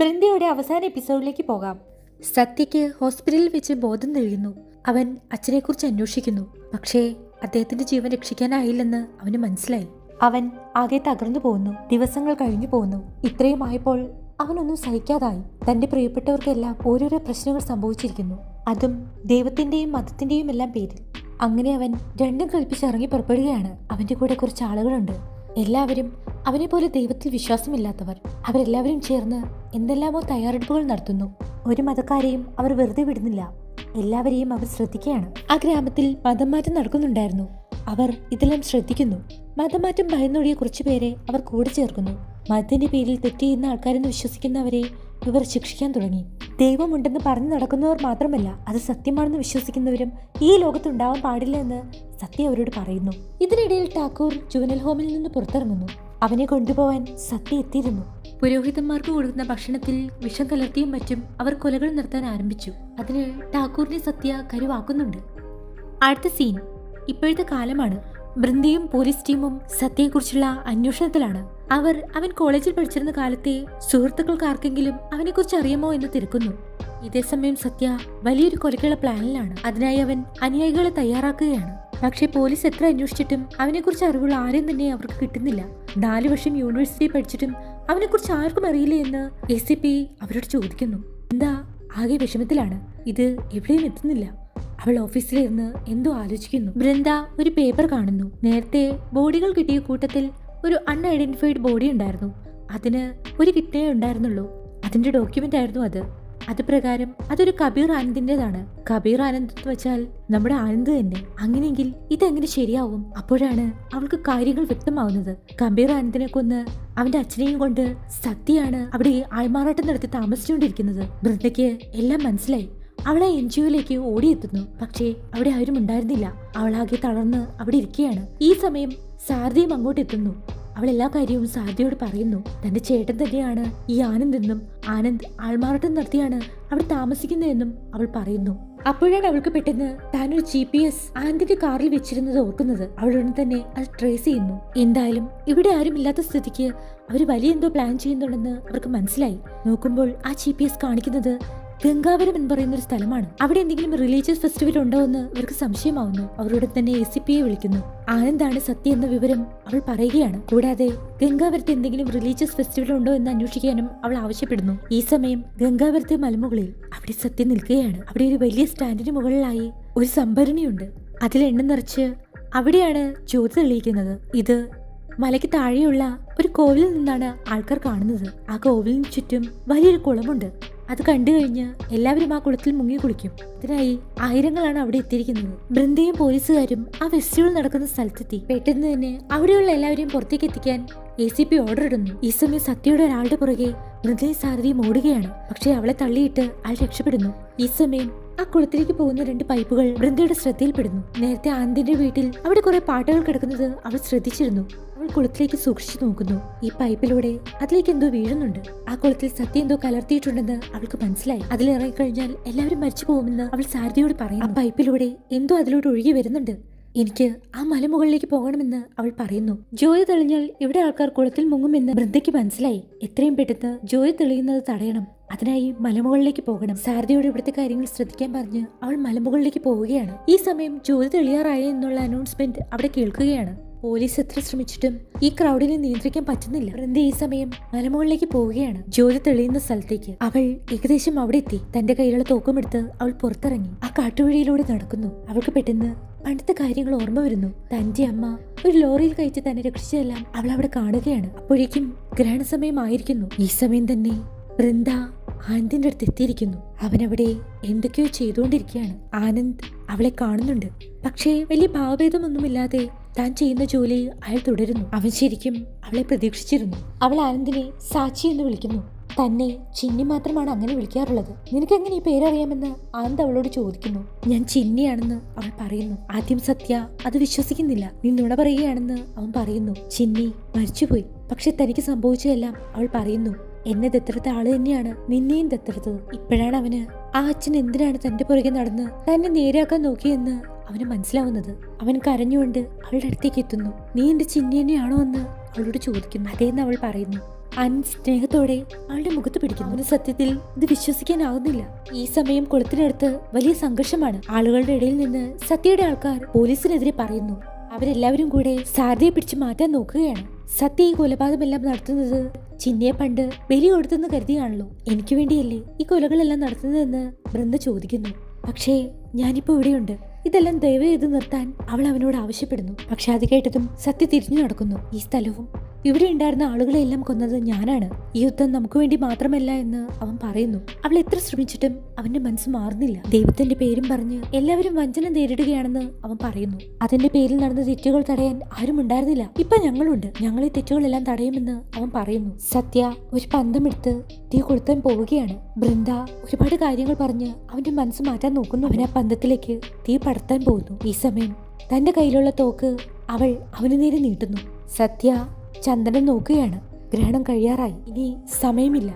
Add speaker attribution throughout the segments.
Speaker 1: ബൃന്ദയുടെ അവസാന എപ്പിസോഡിലേക്ക് പോകാം. സത്യയ്ക്ക് ഹോസ്പിറ്റലിൽ വെച്ച് ബോധം തെളിയുന്നു. അവൻ അച്ഛനെക്കുറിച്ച് അന്വേഷിക്കുന്നു. പക്ഷേ അദ്ദേഹത്തിന്റെ ജീവൻ രക്ഷിക്കാനായില്ലെന്ന് അവന് മനസ്സിലായി. അവൻ ആകെ തകർന്നു പോകുന്നു. ദിവസങ്ങൾ കഴിഞ്ഞു പോകുന്നു. ഇത്രയും ആയപ്പോൾ അവനൊന്നും സഹിക്കാതായി. തന്റെ പ്രിയപ്പെട്ടവർക്കെല്ലാം ഓരോരോ പ്രശ്നങ്ങൾ സംഭവിച്ചിരിക്കുന്നു. അതും ദൈവത്തിന്റെയും മതത്തിന്റെയും എല്ലാം പേരിൽ. അങ്ങനെ അവൻ രണ്ടും കൽപ്പിച്ച് ഇറങ്ങി പുറപ്പെടുകയാണ്. അവന്റെ കൂടെ കുറച്ച് ആളുകളുണ്ട്. എല്ലാവരും അവനെ പോലെ ദൈവത്തിൽ വിശ്വാസമില്ലാത്തവർ അവരെല്ലാവരും ചേർന്ന് എന്തെല്ലാമോ തയ്യാറെടുപ്പുകൾ നടത്തുന്നു. ഒരു മതക്കാരെയും അവർ വെറുതെ വിടുന്നില്ല. എല്ലാവരെയും അവർ ശ്രദ്ധിക്കുകയാണ്. ആ ഗ്രാമത്തിൽ മതംമാറ്റം നടക്കുന്നുണ്ടായിരുന്നു. അവർ ഇതെല്ലാം ശ്രദ്ധിക്കുന്നു. മതമാറ്റം ഭയന്നൊഴിയ കുറച്ചു പേരെ അവർ കൂടെ ചേർക്കുന്നു. മതത്തിന്റെ പേരിൽ തെറ്റ് ചെയ്യുന്ന ആൾക്കാരെന്ന് വിശ്വസിക്കുന്നവരെ ഇവർ ശിക്ഷിക്കാൻ തുടങ്ങി. ദൈവമുണ്ടെന്ന് പറഞ്ഞു നടക്കുന്നവർ മാത്രമല്ല അത് സത്യമാണെന്ന് വിശ്വസിക്കുന്നവരും ഈ ലോകത്തുണ്ടാവാൻ പാടില്ല എന്ന് സത്യ അവരോട് പറയുന്നു. ഇതിനിടയിൽ ടാക്കൂർ ജുവനൽ ഹോമിൽ നിന്ന് പുറത്തിറങ്ങുന്നു. അവനെ കൊണ്ടുപോവാൻ സത്യ എത്തിയിരുന്നു. പുരോഹിതന്മാർക്ക് കൊടുക്കുന്ന ഭക്ഷണത്തിൽ വിഷം കലർത്തിയും മറ്റും അവർ കൊലകൾ നിർത്താൻ ആരംഭിച്ചു. അതിന് ടാക്കൂറിനെ സത്യ കരുവാക്കുന്നുണ്ട്. അടുത്ത സീൻ. ഇപ്പോഴത്തെ കാലമാണ്. ബൃന്ദയും പോലീസ് ടീമും സത്യയെക്കുറിച്ചുള്ള അന്വേഷണത്തിലാണ്. അവർ അവൻ കോളേജിൽ പഠിച്ചിരുന്ന കാലത്തെ സുഹൃത്തുക്കൾക്ക് ആർക്കെങ്കിലും അവനെക്കുറിച്ച് അറിയാമോ എന്ന് തിരക്കുന്നു. ഇതേസമയം സത്യ വലിയൊരു കൊലക്കുള്ള പ്ലാനിലാണ്. അതിനായി അവൻ അനുയായികളെ തയ്യാറാക്കുകയാണ്. പക്ഷേ പോലീസ് എത്ര അന്വേഷിച്ചിട്ടും അവനെക്കുറിച്ച് അറിവുള്ള ആരും തന്നെ അവർക്ക് കിട്ടുന്നില്ല. നാലു വർഷം യൂണിവേഴ്സിറ്റി പഠിച്ചിട്ടും അവനെക്കുറിച്ച് ആർക്കും അറിയില്ല എന്ന് എ സി പി അവരോട് ചോദിക്കുന്നു. എന്താ? ആകെ വിഷമത്തിലാണ്. ഇത് എവിടെയും എത്തുന്നില്ല. അവൾ ഓഫീസിലിരുന്ന് എന്തോ ആലോചിക്കുന്നു. ബൃന്ദ ഒരു പേപ്പർ കാണുന്നു. നേരത്തെ ബോഡികൾ കിട്ടിയ കൂട്ടത്തിൽ ഒരു അൺഐഡന്റിഫൈഡ് ബോഡി ഉണ്ടായിരുന്നു. അതിന് ഒരു കിട്ടേ ഉണ്ടായിരുന്നുള്ളൂ. അതിന്റെ ഡോക്യുമെന്റ് ആയിരുന്നു അത്. അത് പ്രകാരം അതൊരു കബീർ ആനന്ദിന്റേതാണ് കബീർ ആനന്ദ് വെച്ചാൽ നമ്മുടെ ആനന്ദ് തന്നെ. അങ്ങനെയെങ്കിൽ ഇതെങ്ങനെ ശരിയാവും? അപ്പോഴാണ് അവൾക്ക് കാര്യങ്ങൾ വ്യക്തമാവുന്നത്. കബീർ ആനന്ദിനെ കൊന്ന് അവന്റെ അച്ഛനെയും കൊണ്ട് സത്യയാണ് അവിടെ ആൾമാറാട്ടം നടത്തി താമസിച്ചുകൊണ്ടിരിക്കുന്നത്. ബൃന്ദയ്ക്ക് എല്ലാം മനസ്സിലായി. അവൾ ആ എൻ ജിഒയിലേക്ക് ഓടിയെത്തുന്നു. പക്ഷേ അവിടെ ആരും ഉണ്ടായിരുന്നില്ല. അവളാകെ തളർന്ന് അവിടെ ഇരിക്കുകയാണ്. ഈ സമയം സാരഥിയും അങ്ങോട്ട് എത്തുന്നു. അവൾ എല്ലാ കാര്യവും സാരഥിയോട് പറയുന്നു. തന്റെ ചേട്ടൻ തന്നെയാണ് ഈ ആനന്ദെന്നും ആനന്ദ് ആൾമാറാട്ടം നടത്തിയാണ് അവിടെ താമസിക്കുന്നതെന്നും അവൾ പറയുന്നു. അപ്പോഴാണ് അവൾക്ക് പെട്ടെന്ന് താനൊരു ജി പി എസ് ആനന്ദിന്റെ കാറിൽ വെച്ചിരുന്നത് ഓർക്കുന്നത്. അവൾ ഉടൻ തന്നെ അത് ട്രേസ് ചെയ്യുന്നു. എന്തായാലും ഇവിടെ ആരും ഇല്ലാത്ത സ്ഥിതിക്ക് അവർ വലിയ എന്തോ പ്ലാൻ ചെയ്യുന്നുണ്ടെന്ന് അവർക്ക് മനസ്സിലായി. നോക്കുമ്പോൾ ആ ജി പി എസ് കാണിക്കുന്നത് ഗംഗാവരം എന്ന് പറയുന്ന ഒരു സ്ഥലമാണ്. അവിടെ എന്തെങ്കിലും റിലീജിയസ് ഫെസ്റ്റിവൽ ഉണ്ടോ എന്ന് അവർക്ക് സംശയമാവുന്നു. അവരോട് തന്നെ എ സി പിയെ വിളിക്കുന്നു. ആനന്ദാണ് സത്യ എന്ന വിവരം അവൾ പറയുകയാണ്. കൂടാതെ ഗംഗാപുരത്ത് എന്തെങ്കിലും റിലീജിയസ് ഫെസ്റ്റിവൽ ഉണ്ടോ എന്ന് അന്വേഷിക്കാനും അവൾ ആവശ്യപ്പെടുന്നു. ഈ സമയം ഗംഗാപുരത്തെ മലമുകളിൽ അവിടെ സത്യം നിൽക്കുകയാണ്. അവിടെ ഒരു വലിയ സ്റ്റാൻഡിന് മുകളിലായി ഒരു സംഭരണിയുണ്ട്. അതിൽ എണ്ണ നിറച്ച് അവിടെയാണ് ജ്യോതി തെളിയിക്കുന്നത്. ഇത് മലയ്ക്ക് താഴെയുള്ള ഒരു കോവിലിൽ നിന്നാണ് ആൾക്കാർ കാണുന്നത്. ആ കോവിലിന് ചുറ്റും വലിയൊരു കുളമുണ്ട്. അത് കണ്ടു കഴിഞ്ഞ് എല്ലാവരും ആ കുളത്തിൽ മുങ്ങി കുളിക്കും. ഇതിനായി ആയിരങ്ങളാണ് അവിടെ എത്തിയിരിക്കുന്നത്. ബൃന്ദയും പോലീസുകാരും ആ ഫെസ്റ്റിവൽ നടക്കുന്ന സ്ഥലത്തെത്തി. പെട്ടെന്ന് തന്നെ അവിടെയുള്ള എല്ലാവരെയും പുറത്തേക്ക് എത്തിക്കാൻ എ സി പി ഓർഡർ ഇടുന്നു. ഈ സമയം സത്യയുടെ ഒരാളുടെ പുറകെ ബൃന്ദയും സാരഥിയും ഓടുകയാണ്. പക്ഷേ അവളെ തള്ളിയിട്ട് അയാൾ രക്ഷപ്പെടുന്നു. ഈ സമയം ആ കുളത്തിലേക്ക് പോകുന്ന രണ്ട് പൈപ്പുകൾ ബൃന്ദയുടെ ശ്രദ്ധയിൽപ്പെടുന്നു. നേരത്തെ ആനന്ദിന്റെ വീട്ടിൽ അവിടെ കുറെ പാട്ടുകൾ കിടക്കുന്നത് അവൾ ശ്രദ്ധിച്ചിരുന്നു. കുളത്തിലേക്ക് സൂക്ഷിച്ചു നോക്കുന്നു. ഈ പൈപ്പിലൂടെ അതിലേക്ക് എന്തോ വീഴുന്നുണ്ട്. ആ കുളത്തിൽ സത്യം എന്തോ കലർത്തിയിട്ടുണ്ടെന്ന് അവൾക്ക് മനസ്സിലായി. അതിൽ ഇറങ്ങിക്കഴിഞ്ഞാൽ എല്ലാവരും മരിച്ചു പോകുമെന്ന് അവൾ സാരഥിയോട് പറയും ആ പൈപ്പിലൂടെ എന്തോ അതിലൂടെ ഒഴുകി വരുന്നുണ്ട്. എനിക്ക് ആ മലമുകളിലേക്ക് പോകണമെന്ന് അവൾ പറയുന്നു. ജോലി തെളിഞ്ഞാൽ ഇവിടെ ആൾക്കാർ കുളത്തിൽ മുങ്ങുമെന്ന് വൃദ്ധയ്ക്ക് മനസ്സിലായി. എത്രയും പെട്ടെന്ന് ജോലി തെളിയുന്നത് തടയണം. അതിനായി മലമുകളിലേക്ക് പോകണം. സാരഥിയോട് ഇവിടുത്തെ കാര്യങ്ങൾ ശ്രദ്ധിക്കാൻ പറഞ്ഞ് അവൾ മലമുകളിലേക്ക് പോവുകയാണ്. ഈ സമയം ജോലി തെളിയാറായ എന്നുള്ള അനൗൺസ്മെന്റ് അവിടെ കേൾക്കുകയാണ്. പോലീസ് എത്ര ശ്രമിച്ചിട്ടും ഈ ക്രൗഡിനെ നിയന്ത്രിക്കാൻ പറ്റുന്നില്ല. വൃന്ദ ഈ സമയം? മലമുകളിലേക്ക് പോവുകയാണ്. ജ്യോതി തെളിയുന്ന സ്ഥലത്തേക്ക് അവൾ ഏകദേശം അവിടെ എത്തി. തന്റെ കയ്യിലുള്ള തോക്കുമെടുത്ത് അവൾ പുറത്തിറങ്ങി. ആ കാട്ടുവഴിയിലൂടെ നടക്കുന്നു. അവൾക്ക് പെട്ടെന്ന് പണ്ടത്തെ കാര്യങ്ങൾ ഓർമ്മ വരുന്നു. തന്റെ അമ്മ ഒരു ലോറിയിൽ കഴിച്ച് തന്നെ രക്ഷിച്ചതെല്ലാം അവൾ അവിടെ കാണുകയാണ്. അപ്പോഴേക്കും ഗ്രഹണ സമയമായിരിക്കുന്നു ഈ സമയം തന്നെ വൃന്ദ ആനന്ദിന്റെ അടുത്ത് എത്തിയിരിക്കുന്നു. അവനവിടെ എന്തൊക്കെയോ ചെയ്തുകൊണ്ടിരിക്കുകയാണ്. ആനന്ദ് അവളെ കാണുന്നുണ്ട്. പക്ഷേ വലിയ ഭാവഭേദമൊന്നുമില്ലാതെ താൻ ചെയ്യുന്ന ജോലി അയാൾ തുടരുന്നു. അവൻ ശരിക്കും അവളെ പ്രതീക്ഷിച്ചിരുന്നു. അവൾ ആനന്ദിനെ സാച്ചി എന്ന് വിളിക്കുന്നു. തന്നെ ചിന്നി മാത്രമാണ് അങ്ങനെ വിളിക്കാറുള്ളത്. നിനക്ക് എങ്ങനെ ഈ പേരറിയാമെന്ന് ആനന്ദ് അവളോട് ചോദിക്കുന്നു. ഞാൻ ചിന്നിയാണെന്ന് അവൾ പറയുന്നു. ആദ്യം സത്യ അത് വിശ്വസിക്കുന്നില്ല. നീ നുണ പറയുകയാണെന്ന് അവൻ പറയുന്നു. ചിന്നി മരിച്ചുപോയി. പക്ഷെ തനിക്ക് സംഭവിച്ചതെല്ലാം അവൾ പറയുന്നു. എന്നെ ദത്തെടുത്ത ആൾ തന്നെയാണ്. നിന്നെയും ദത്തെടുത്തത്. ഇപ്പോഴാണ് അവന് ആ അച്ഛൻ എന്തിനാണ് തന്റെ പുറകെ നടന്ന് തന്നെ നേരെയാക്കാൻ നോക്കിയെന്ന് അവന് മനസ്സിലാവുന്നത്. അവൻ കരഞ്ഞുകൊണ്ട് അവളുടെ അടുത്തേക്ക് എത്തുന്നു. നീ എന്റെ ചിന്നി തന്നെയാണോ എന്ന് അവളോട് ചോദിക്കുന്നു. അതേന്ന് അവൾ പറയുന്നു. അൻ സ്നേഹത്തോടെ അവളുടെ മുഖത്ത് പിടിക്കുന്നു. സത്യത്തിൽ ഇത് വിശ്വസിക്കാനാവുന്നില്ല. ഈ സമയം കുളത്തിനടുത്ത് വലിയ സംഘർഷമാണ്. ആളുകളുടെ ഇടയിൽ നിന്ന് സത്യയുടെ ആൾക്കാർ പോലീസിനെതിരെ പറയുന്നു. അവരെല്ലാവരും കൂടെ സാരഥിയെ പിടിച്ചു മാറ്റാൻ നോക്കുകയാണ്. സത്യ ഈ കൊലപാതകമെല്ലാം നടത്തുന്നത് ചിന്നയെ പണ്ട് ബലി കൊടുത്തെന്ന് കരുതിയാണല്ലോ. എനിക്ക് വേണ്ടിയല്ലേ ഈ കൊലകളെല്ലാം നടത്തുന്നതെന്ന് ബൃന്ദ ചോദിക്കുന്നു. പക്ഷേ ഞാനിപ്പോ ഇവിടെയുണ്ട്. ഇതെല്ലാം ദയവ് ചെയ്ത് നിർത്താൻ അവൾ അവനോട് ആവശ്യപ്പെടുന്നു. പക്ഷെ അത് കേട്ടതും സത്യ തിരിഞ്ഞു നടക്കുന്നു ഈ സ്ഥലവും. ഇവിടെ ഉണ്ടായിരുന്ന ആളുകളെല്ലാം കൊന്നത് ഞാനാണ്. ഈ യുദ്ധം നമുക്ക് വേണ്ടി മാത്രമല്ല എന്ന് അവൻ പറയുന്നു. അവൾ എത്ര ശ്രമിച്ചിട്ടും അവന്റെ മനസ്സ് മാറുന്നില്ല. ദൈവത്തിന്റെ പേരും പറഞ്ഞ് എല്ലാവരും വഞ്ചന നേരിടുകയാണെന്ന് അവൻ പറയുന്നു. അതിന്റെ പേരിൽ നടന്ന തെറ്റുകൾ തടയാൻ ആരും ഉണ്ടായിരുന്നില്ല. ഇപ്പൊ ഞങ്ങളുണ്ട്. ഞങ്ങൾ ഈ തെറ്റുകളെല്ലാം തടയുമെന്ന് അവൻ പറയുന്നു. സത്യ ഒരു പന്തമെടുത്ത് തീ കൊളുത്താൻ പോവുകയാണ്. ബൃന്ദ ഒരുപാട് കാര്യങ്ങൾ പറഞ്ഞ് അവന്റെ മനസ്സ് മാറ്റാൻ നോക്കുന്നു. അവൻ ആ പന്തത്തിലേക്ക് തീ പടർത്താൻ പോകുന്നു. ഈ സമയം തന്റെ കയ്യിലുള്ള തോക്ക് അവൾ അവന് നേരെ നീട്ടുന്നു. സത്യ ചന്ദനം നോക്കുകയാണ്. ഗ്രഹണം കഴിയാറായി. ഇനി സമയമില്ല.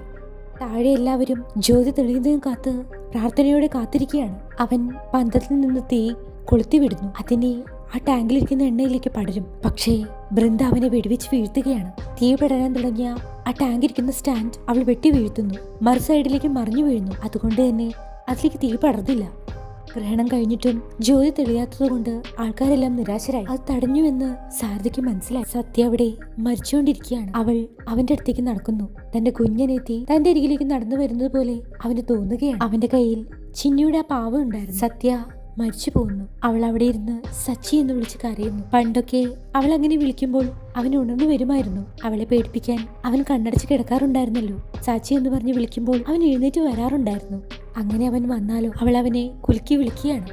Speaker 1: താഴെ എല്ലാവരും ജ്യോതി തെളിയുന്നതും കാത്ത് പ്രാർത്ഥനയോടെ കാത്തിരിക്കുകയാണ്. അവൻ പന്തത്തിൽ നിന്ന് തീ കൊളുത്തി വിടുന്നു. അതിനെ ആ ടാങ്കിലിരിക്കുന്ന എണ്ണയിലേക്ക് പടരും. പക്ഷേ ബൃന്ദ അവനെ വെടിവെച്ച് വീഴ്ത്തുകയാണ്. തീ പടരാൻ തുടങ്ങിയ ആ ടാങ്കിരിക്കുന്ന സ്റ്റാൻഡ് അവൾ വെട്ടി വീഴ്ത്തുന്നു. മറു സൈഡിലേക്ക് മറിഞ്ഞു വീഴുന്നു. അതുകൊണ്ട് തന്നെ അതിലേക്ക് തീ പടർന്നില്ല. ഗ്രഹണം കഴിഞ്ഞിട്ടും ജ്യോതി തെളിയാത്തതുകൊണ്ട് ആൾക്കാരെല്ലാം നിരാശരായി. അത് തടഞ്ഞുവെന്ന് സാരഥിക്ക് മനസ്സിലായി. സത്യ അവിടെ മരിച്ചുകൊണ്ടിരിക്കുകയാണ്. അവൾ അവന്റെ അടുത്തേക്ക് നടക്കുന്നു. തന്റെ കുഞ്ഞനെത്തി തന്റെ അരികിലേക്ക് നടന്നു വരുന്നത് പോലെ അവന് തോന്നുകയാണ്. അവന്റെ കയ്യിൽ ചിന്നിയുടെ ആ പാവ ഉണ്ടായിരുന്നു. സത്യ മരിച്ചു പോകുന്നു അവൾ അവിടെ ഇരുന്ന് സച്ചി എന്ന് വിളിച്ച് കരയുന്നു. പണ്ടൊക്കെ അവൾ അങ്ങനെ വിളിക്കുമ്പോൾ അവൻ ഉണർന്നു വരുമായിരുന്നു. അവളെ പേടിപ്പിക്കാൻ അവൻ കണ്ണടച്ച് കിടക്കാറുണ്ടായിരുന്നല്ലോ. സച്ചി എന്ന് പറഞ്ഞ് വിളിക്കുമ്പോൾ അവൻ എഴുന്നേറ്റ് വരാറുണ്ടായിരുന്നു. അങ്ങനെ അവൻ വന്നാലോ? അവൾ അവനെ കുലുക്കി വിളിക്കുകയാണ്.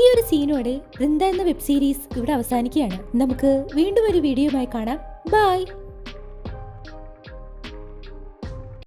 Speaker 1: ഈ ഒരു സീനോടെ വൃന്ദ എന്ന വെബ് സീരീസ് ഇവിടെ അവസാനിക്കുകയാണ്. നമുക്ക് വീണ്ടും ഒരു വീഡിയോയുമായി കാണാം. ബൈ.